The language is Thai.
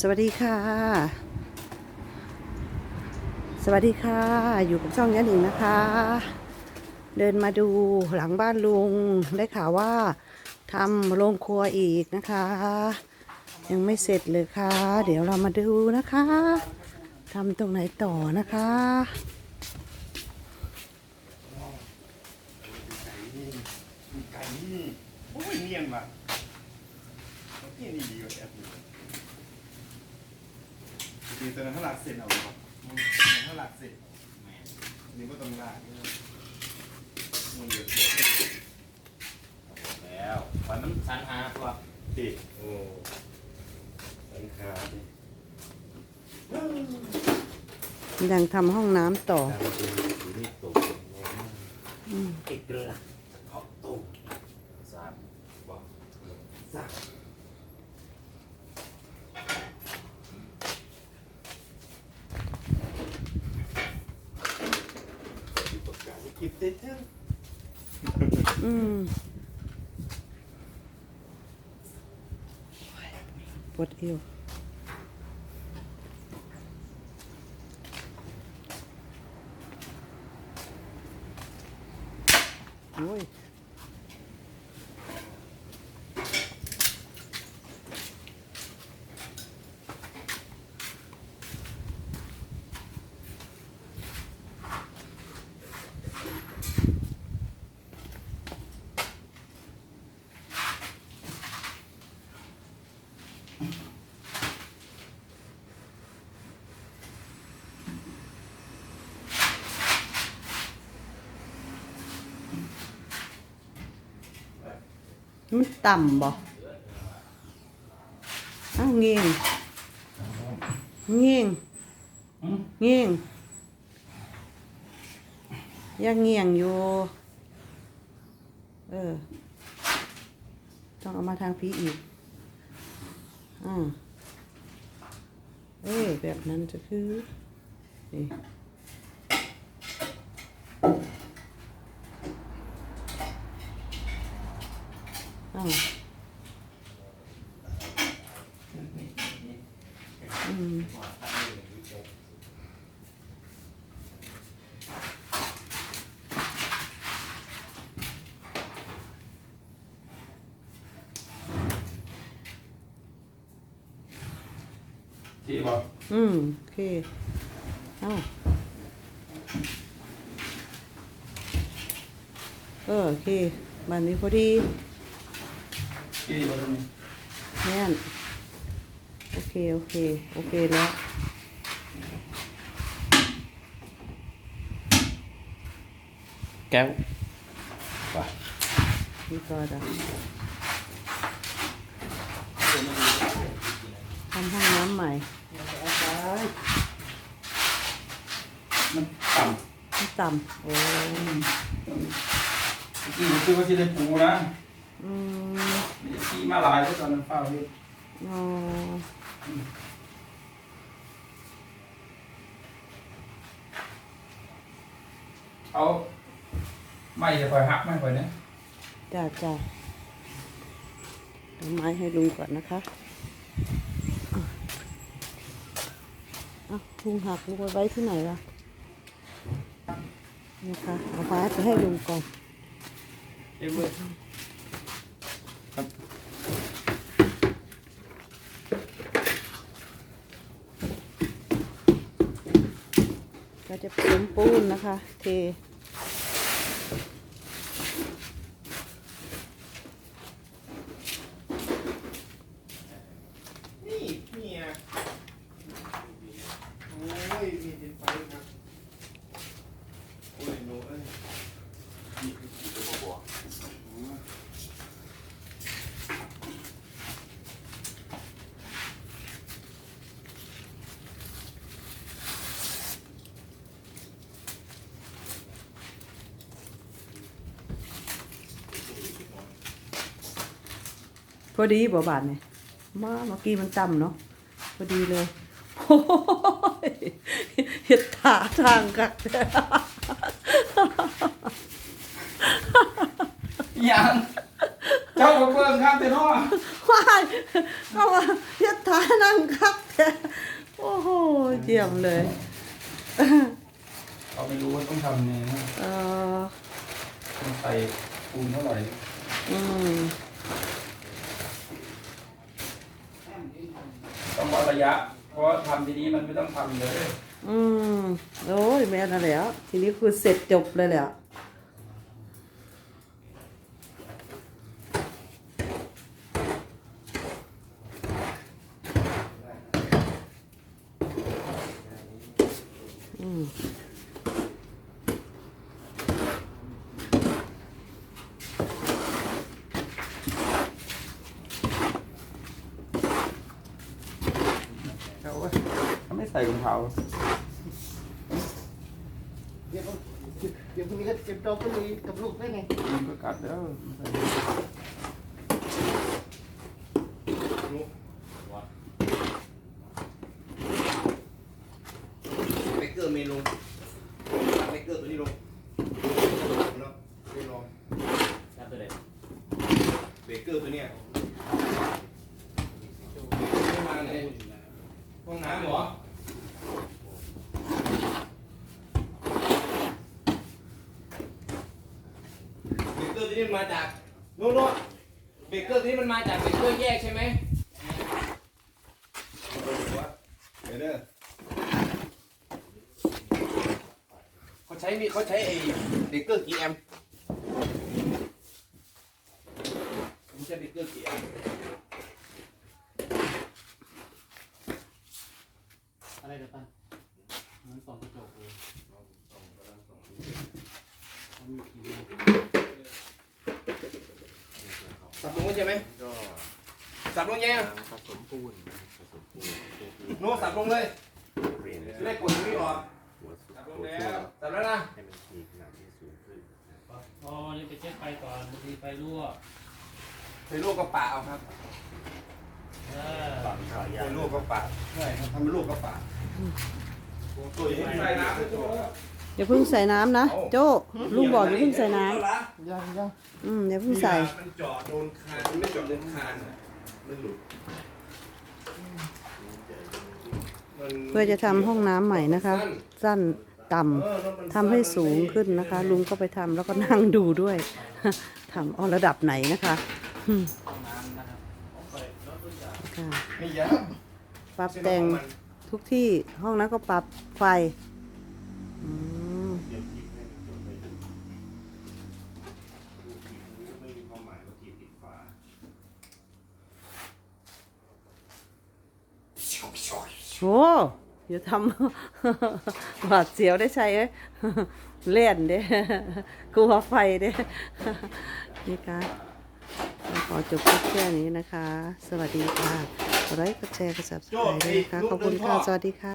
สวัสดีค่ะ สวัสดีค่ะ อยู่กับช่องยันหญิงนะคะ เดินมาดูหลังบ้านลุง ได้ข่าวว่าทำโรงครัวอีกนะคะ ยังไม่เสร็จเลยค่ะ เดี๋ยวเรามาดูนะคะทำตรงไหนต่อนะคะไก่นี่โอ้ยเนียนว่ะนี่นี่ดีกว่าแอปอยู่ จริงๆตอนนั้นเขาหลักเสร็จเอาครับเขาหลักเสร็จนี่ก็ต้องลากมันเดือดแล้ววันมันสันหาตัวติดโอ้สันขาดิยังทำห้องน้ำต่อตามดูอยู่นี่ตกอืมติดเกลือเขาตกสามบอกสักประกาศ กิฟต์เต้นอืมปวดเอวโอ้ย มันต่ำบ่อ้าวเงี้ยงเงี้ยงเงี้ยงยังเงียงอยู่ เออ ต้องเอามาทางพีอีกอ่าเอ้ยแบบนั้นจะคือนี่อ้าวอืม ที่บอกอืมโอเค เอ้า เออโอเคบันนี้พอดีที่บอกตรงนี้แน่นโอเค โอเค โอเคแล้วแก้วว่ะนี่ก็จะทำห้องน้ำใหม่ มันต่ที่ต่ำโอ้ำเมื่อกี้ผมคิดว่าจะได้ปูนะอืมมีที่มาหลายแล้วตอนนั้นเฝ้าอยู่อ๋อเอาไม่จะคอยหักไม่คอยเนี่ยจ้าจ้าเอาไม้ให้ลุงก่อนนะคะ อะลุงหักลุงไปไว้ที่ไหนล่ะนะคะเอาไม้ไปให้ลุงก่อนเอ้ยเว้ยครับก็จะผสมปูนนะคะ เท นี่เนี่ยโอ้ยมีเป็นไฟครับโอ้ยโน้เอ้ยนี่คือกี่ตัวบอกอืม พอดีบ่บาทเนี่ยมาเมื่อกี้มันต่ำเนาะพอดีเลยโอ้ยเห็ดถาทางกักยังจจ้ามาเบิ่งครับแต่เนาะว้ายก็ว่าเฮ็ดท่านั่งครับแต่โอ้โหเยี่ยมเลยเราไม่รู้ว่าต้องทำไงนะเออต้องใส่ปูนเท่าไหร่อืม ต้องวัด ระยะ เพราะทำทีนี้มันไม่ต้องทำเลย อืมโอ้ยแม่นั่นแหล้วทีนี้คือเสร็จจบเลยแหละอืม เขาว่าเขาไม่ ใส่รองเท้าเดี๋ยวเดี๋ยวพรุ่งนี้ก็เก็บดอกก็มีกับลูกได้ไงมันก็กัดแล้วใส่ เบเกอร์เมนูเบเกอร์ตัวนี้ลงเนาะไม่ลองเบเกอร์ตัวเนี้ยไม่มาไหนห้องน้ำเหรอเบเกอร์ตัว นี้มันมาจากโน่นโน่นเบเกอร์ตัวนี้มันมาจากเบเกอร์แยกใช่ไหมเดี๋ยวเด้อเขาใช้มีเขาใช้ไอ้เบเกอร์กี่แอมป์ไม่ใช่เบเกอร์กี่แอมป์อะไรกันตันมันสองกระจกเลยมันมีกี่ลูก สับลงไว้ใช่ไหมสับลงยังผสมปูนผสมปูนโน้ตสับลงเลยเปลี่ยนจะได้กดตรงนี้ออกหัวสุดสับลหังวแล้เชือวกสับแล้วนะให้มันมีขนาดที่สูงขึ้นอ๋อนี่ไปเช็คไฟก่อนบางทีไฟรั่วใส่ลูกกระปะเอาครับเออตอนขายาใส่ลูกกระปะใช่ครับทำเป็นลูกกระปะตัวใหญ่ใส่น้ำตัว อย่าเพิ่งใส่น้ำนะ โจ้ลุงบอกอย่าเพิ่งใส่น้ยังยังำอืมอย่าเพิ่งใส่ มันเจาะโดนคานมันไม่เจาะโดนคานอะมันหลุดมันเพื่อจะทำห้องน้ำใหม่นะคะ สั้นต่ำเออแล้วมันทำให้สูงขึ้นนะคะ ลุงก็ไปทำแล้วก็นั่งดูด้วย ทำเอาระดับไหนนะคะอืมห้องน้ำนะครับเปิดรถทุกอย่างค่ะไม่ยับปรับแต่งทุกที่ห้องนั้นก็ปรับไฟอืม เดี๋ยวคิดให้มันจบไปดูดูผิดมันก็ไม่มีความหมายว่าขีดติดฝา โอ้อย่าทำหวาดเสียวได้ใช่ไหมเล่นเด้กลัวไฟเด้นี่ค่ะขอจบคลิปแค่นี้นะคะ สวัสดีค่ะกดไลค์กดแชร์กดซับสไครต์ด้วยนะคะ ขอบคุณค่ะ สวัสดีค่ะ